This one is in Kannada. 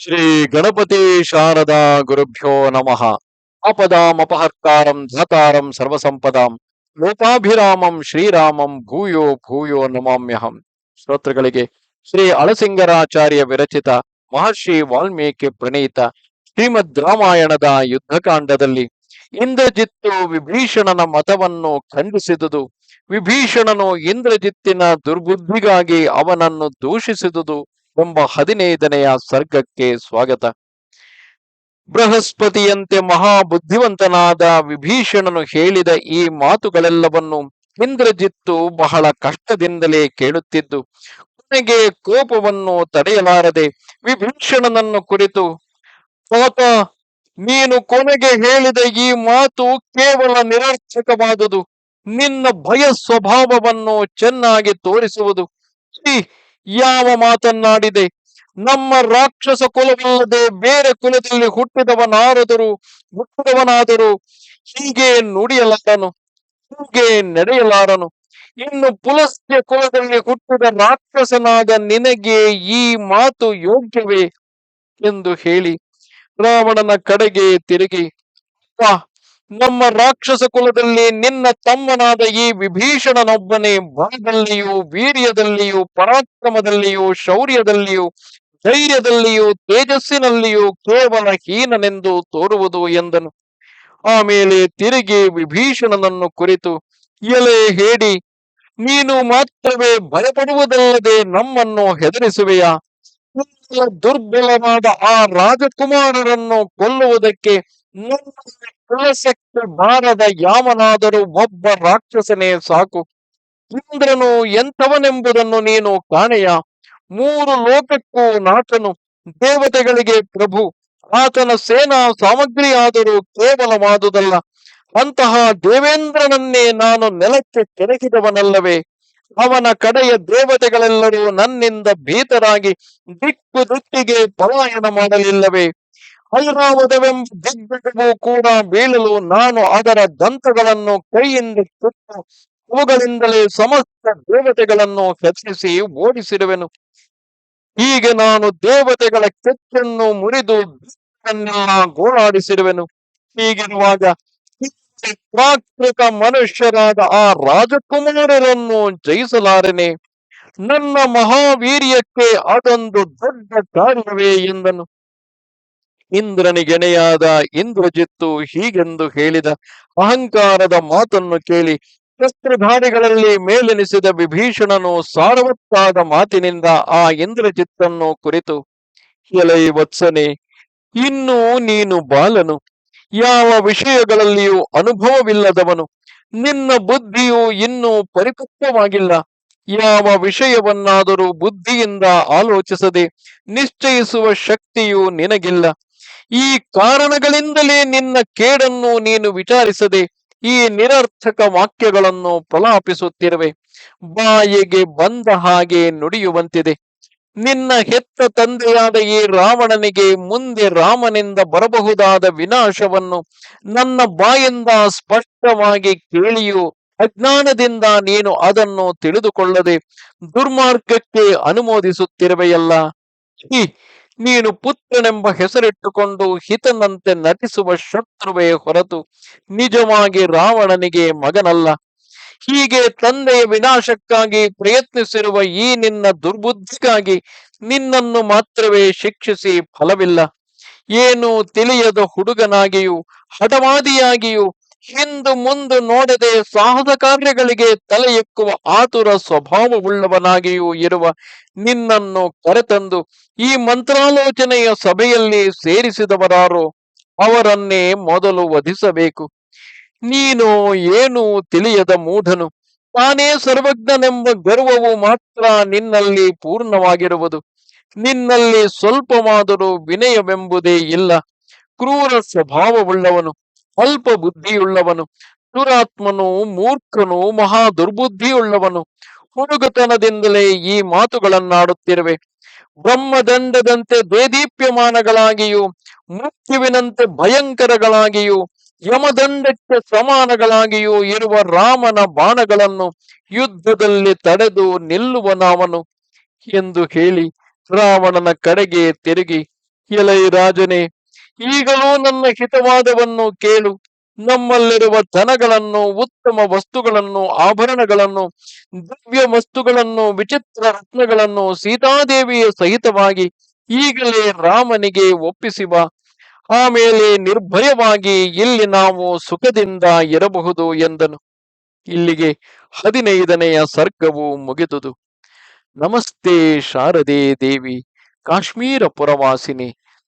ಶ್ರೀ ಗಣಪತಿ ಶಾರದಾ ಗುರುಭ್ಯೋ ನಮಃ. ಅಪದಾಮಪಹರ್ತಾರಂ ಧಾತಾರಂ ಸರ್ವಸಂಪದಾಂ. ಲೋಪಾಭಿರಾಮಂ ಶ್ರೀರಾಮಂ ಭೂಯೋ ಭೂಯೋ ನಮಾಮ್ಯಹಂ. ಶ್ರೋತೃಗಳಿಗೆ ಶ್ರೀ ಅಳಸಿಂಗರಾಚಾರ್ಯ ವಿರಚಿತ ಮಹರ್ಷಿ ವಾಲ್ಮೀಕಿ ಪ್ರಣೀತ ಶ್ರೀಮದ್ ರಾಮಾಯಣದ ಯುದ್ಧಕಾಂಡದಲ್ಲಿ ಇಂದ್ರಜಿತ್ತು ವಿಭೀಷಣನ ಮತವನ್ನು ಖಂಡಿಸಿದುದು. ವಿಭೀಷಣನು ಇಂದ್ರಜಿತ್ತಿನ ದುರ್ಬುದ್ಧಿಗಾಗಿ ಅವನನ್ನು ದೂಷಿಸಿದುದು. ಎಂಬ ಹದಿನೈದನೆಯ ಸರ್ಗಕ್ಕೆ ಸ್ವಾಗತ. ಬೃಹಸ್ಪತಿಯಂತೆ ಮಹಾಬುದ್ಧಿವಂತನಾದ ವಿಭೀಷಣನು ಹೇಳಿದ ಈ ಮಾತುಗಳೆಲ್ಲವನ್ನು ಇಂದ್ರಜಿತ್ತು ಬಹಳ ಕಷ್ಟದಿಂದಲೇ ಕೇಳುತ್ತಿದ್ದು, ಕೊನೆಗೆ ಕೋಪವನ್ನು ತಡೆಯಲಾರದೆ ವಿಭೀಷಣನನ್ನು ಕುರಿತು ಪಾಪ ನೀನು ಕೊನೆಗೆ ಹೇಳಿದ ಈ ಮಾತು ಕೇವಲ ನಿರರ್ಥಕವಾದುದು. ನಿನ್ನ ಭಯ ಸ್ವಭಾವವನ್ನು ಚೆನ್ನಾಗಿ ತೋರಿಸುವುದು. ಯಾವ ಮಾತನ್ನಾಡಿದೆ? ನಮ್ಮ ರಾಕ್ಷಸ ಕುಲವಲ್ಲದೆ ಬೇರೆ ಕುಲದಲ್ಲಿ ಹುಟ್ಟಿದವನಾರದರು ಹುಟ್ಟಿದವನಾದರು. ಹೀಗೆ ನುಡಿಯಲಾರನು ಹೀಗೆ ನಡೆಯಲಾರನು. ಇನ್ನು ಪುಲಸ್ತ್ಯ ಕುಲದಲ್ಲಿ ಹುಟ್ಟಿದ ರಾಕ್ಷಸನಾದ ನಿನಗೆ ಈ ಮಾತು ಯೋಗ್ಯವೇ? ಎಂದು ಹೇಳಿ ರಾವಣನ ಕಡೆಗೆ ತಿರುಗಿ "ಅಪ್ಪ, ನಮ್ಮ ರಾಕ್ಷಸ ಕುಲದಲ್ಲಿ ನಿನ್ನ ತಮ್ಮನಾದ ಈ ವಿಭೀಷಣನೊಬ್ಬನೇ ಬಲದಲ್ಲಿಯೂ ವೀರ್ಯದಲ್ಲಿಯೂ, ಪರಾಕ್ರಮದಲ್ಲಿಯೂ, ಶೌರ್ಯದಲ್ಲಿಯೂ, ಧೈರ್ಯದಲ್ಲಿಯೂ, ತೇಜಸ್ಸಿನಲ್ಲಿಯೂ ಕೇವಲ ಹೀನನೆಂದು ತೋರುವುದು ಎಂದನು. ಆಮೇಲೆ ತಿರುಗಿ ವಿಭೀಷಣನನ್ನು ಕುರಿತು, ಎಲೆ ಹೇಡಿ ನೀನು ಮಾತ್ರವೇ ಭಯಪಡುವುದಲ್ಲದೆ ನಮ್ಮನ್ನು ಹೆದರಿಸುವೆಯಾ? ದುರ್ಬಲವಾದ ಆ ರಾಜಕುಮಾರರನ್ನು ಕೊಲ್ಲುವುದಕ್ಕೆ ಕೆಲಸಕ್ಕೆ ಬಾರದ ಯಾವನಾದರೂ ಒಬ್ಬ ರಾಕ್ಷಸನೇ ಸಾಕು. ಇಂದ್ರನು ಎಂಥವನೆಂಬುದನ್ನು ನೀನು ಕಾಣೆಯ. ಮೂರು ಲೋಕಕ್ಕೂ ನಾಟನು ದೇವತೆಗಳಿಗೆ ಪ್ರಭು. ಆತನ ಸೇನಾ ಸಾಮಗ್ರಿಯಾದರೂ ಕೇವಲವಾದುದಲ್ಲ. ಅಂತಹ ದೇವೇಂದ್ರನನ್ನೇ ನಾನು ನೆಲಕ್ಕೆ ಕೆಣಕಿದವನಲ್ಲವೇ ಅವನ ಕಡೆಯ ದೇವತೆಗಳೆಲ್ಲರೂ ನನ್ನಿಂದ ಭೀತರಾಗಿ ದಿಕ್ಕು ದಿಕ್ಕಿಗೆ ಪಲಾಯನ ಮಾಡಲಿಲ್ಲವೇ. ಐರಾವತವೆಂಬ ದಿಗ್ಗಜವು ಕೂಡ ಬೀಳಲು ನಾನು ಅದರ ದಂತಗಳನ್ನು ಕೈಯಿಂದ ಕಿತ್ತು ಅವುಗಳಿಂದಲೇ ಸಮಸ್ತ ದೇವತೆಗಳನ್ನು ಹೆದರಿಸಿ ಓಡಿಸಿರುವೆನು ಹೀಗೆ ನಾನು ದೇವತೆಗಳ ಕೆಚ್ಚನ್ನು ಮುರಿದು ಗೋಳಾಡಿಸಿರುವೆನು ಹೀಗಿರುವಾಗ ಪ್ರಾಕೃತ ಮನುಷ್ಯರಾದ ಆ ರಾಜಕುಮಾರರನ್ನು ಜಯಿಸಲಾರೆನೆ. ನನ್ನ ಮಹಾವೀರ್ಯಕ್ಕೆ ಅದೊಂದು ದೊಡ್ಡ ಕಾರ್ಯವೇ ಎಂದನು. ಇಂದ್ರನಿಗೆಣೆಯಾದ ಇಂದ್ರಜಿತ್ತು ಹೀಗೆಂದು ಹೇಳಿದ ಅಹಂಕಾರದ ಮಾತನ್ನು ಕೇಳಿ ಶಸ್ತ್ರಧಾರಿಗಳಲ್ಲಿ ಮೇಲೆನಿಸಿದ ವಿಭೀಷಣನು ಸಾರವತ್ತಾದ ಮಾತಿನಿಂದ ಆ ಇಂದ್ರಜಿತ್ತನ್ನು ಕುರಿತು, ಎಲೈ ವತ್ಸನೆ, ಇನ್ನು ನೀನು ಬಾಲನು. ಯಾವ ವಿಷಯಗಳಲ್ಲಿಯೂ ಅನುಭವವಿಲ್ಲದವನು. ನಿನ್ನ ಬುದ್ಧಿಯು ಇನ್ನೂ ಪರಿಪಕ್ವವಾಗಿಲ್ಲ. ಯಾವ ವಿಷಯವನ್ನಾದರೂ ಬುದ್ಧಿಯಿಂದ ಆಲೋಚಿಸದೆ ನಿಶ್ಚಯಿಸುವ ಶಕ್ತಿಯು ನಿನಗಿಲ್ಲ. ಈ ಕಾರಣಗಳಿಂದಲೇ ನಿನ್ನ ಕೇಡನ್ನು ನೀನು ವಿಚಾರಿಸದೆ ಈ ನಿರರ್ಥಕ ವಾಕ್ಯಗಳನ್ನು ಪ್ರಲಾಪಿಸುತ್ತಿರುವೆ. ಬಾಯಿಗೆ ಬಂದ ಹಾಗೆ ನುಡಿಯುವಂತಿದೆ. ನಿನ್ನ ಹೆತ್ತ ತಂದೆಯಾದ ಈ ರಾವಣನಿಗೆ ಮುಂದೆ ರಾಮನಿಂದ ಬರಬಹುದಾದ ವಿನಾಶವನ್ನು ನನ್ನ ಬಾಯಿಂದ ಸ್ಪಷ್ಟವಾಗಿ ಕೇಳಿಯೂ. ಅಜ್ಞಾನದಿಂದ ನೀನು ಅದನ್ನು ತಿಳಿದುಕೊಳ್ಳದೆ ದುರ್ಮಾರ್ಗಕ್ಕೆ ಅನುಮೋದಿಸುತ್ತಿರುವೆಯಲ್ಲ. ನೀನು ಪುತ್ರನೆಂಬ ಹೆಸರಿಟ್ಟುಕೊಂಡು ಹಿತನಂತೆ ನಟಿಸುವ ಶತ್ರುವೇ ಹೊರತು ನಿಜವಾಗಿ ರಾವಣನಿಗೆ ಮಗನಲ್ಲ. ಹೀಗೆ ತಂದೆಯ ವಿನಾಶಕ್ಕಾಗಿ ಪ್ರಯತ್ನಿಸಿರುವ ಈ ನಿನ್ನ ದುರ್ಬುದ್ಧಿಗಾಗಿ ನಿನ್ನನ್ನು ಮಾತ್ರವೇ ಶಿಕ್ಷಿಸಿ ಫಲವಿಲ್ಲ. ಏನು ತಿಳಿಯದ ಹುಡುಗನಾಗಿಯೂ, ಹಠವಾದಿಯಾಗಿಯೂ ಹಿಂದು ಮುಂದು ನೋಡದೆ ಸಾಹಸ ಕಾರ್ಯಗಳಿಗೆ ತಲೆ ಎಕ್ಕುವ ಆತುರ ಸ್ವಭಾವವುಳ್ಳವನಾಗಿಯೂ ಇರುವ ನಿನ್ನನ್ನು ಕರೆತಂದು ಈ ಮಂತ್ರಾಲೋಚನೆಯ ಸಭೆಯಲ್ಲಿ ಸೇರಿಸಿದವರಾರು ಅವರನ್ನೇ ಮೊದಲು ವಧಿಸಬೇಕು. ನೀನು ಏನು ತಿಳಿಯದ ಮೂಢನು? ತಾನೇ ಸರ್ವಜ್ಞನೆಂಬ ಗರ್ವವು ಮಾತ್ರ ನಿನ್ನಲ್ಲಿ ಪೂರ್ಣವಾಗಿರುವುದು. ನಿನ್ನಲ್ಲಿ ಸ್ವಲ್ಪವಾದರೂ ವಿನಯವೆಂಬುದೇ ಇಲ್ಲ. ಕ್ರೂರ ಸ್ವಭಾವವುಳ್ಳವನು. ಅಲ್ಪ ಬುದ್ಧಿಯುಳ್ಳವನು ದುರಾತ್ಮನು, ಮೂರ್ಖನು ಮಹಾ ದುರ್ಬುದ್ಧಿಯುಳ್ಳವನು ಹುಡುಗತನದಿಂದಲೇ ಈ ಮಾತುಗಳನ್ನಾಡುತ್ತಿರುವೆ. ಬ್ರಹ್ಮದಂಡದಂತೆ ದೇದೀಪ್ಯಮಾನಗಳಾಗಿಯೂ ಮೃತ್ಯುವಿನಂತೆ ಭಯಂಕರಗಳಾಗಿಯೂ, ಯಮದಂಡಕ್ಕೆ ಸಮಾನಗಳಾಗಿಯೂ ಇರುವ ರಾಮನ ಬಾಣಗಳನ್ನು ಯುದ್ಧದಲ್ಲಿ ತಡೆದು ನಿಲ್ಲುವನಾವನು ಎಂದು ಹೇಳಿ ರಾವಣನ ಕಡೆಗೆ ತಿರುಗಿ, ಎಲೈ ರಾಜನೇ ಈಗಲೂ ನನ್ನ ಹಿತವಾದವನ್ನು ಕೇಳು. ನಮ್ಮಲ್ಲಿರುವ ಧನಗಳನ್ನು, ಉತ್ತಮ ವಸ್ತುಗಳನ್ನು, ಆಭರಣಗಳನ್ನು, ದಿವ್ಯ ವಸ್ತುಗಳನ್ನು, ವಿಚಿತ್ರ ರತ್ನಗಳನ್ನು ಸೀತಾದೇವಿಯ ಸಹಿತವಾಗಿ ಈಗಲೇ ರಾಮನಿಗೆ ಒಪ್ಪಿಸುವ. ಆಮೇಲೆ ನಿರ್ಭಯವಾಗಿ ಇಲ್ಲಿ ನಾವು ಸುಖದಿಂದ ಇರಬಹುದು ಎಂದನು. ಇಲ್ಲಿಗೆ ಹದಿನೈದನೆಯ ಸರ್ಗವು ಮುಗಿದುದು. ನಮಸ್ತೆ ಶಾರದೆ ದೇವಿ, ಕಾಶ್ಮೀರ ಪುರವಾಸಿನಿ.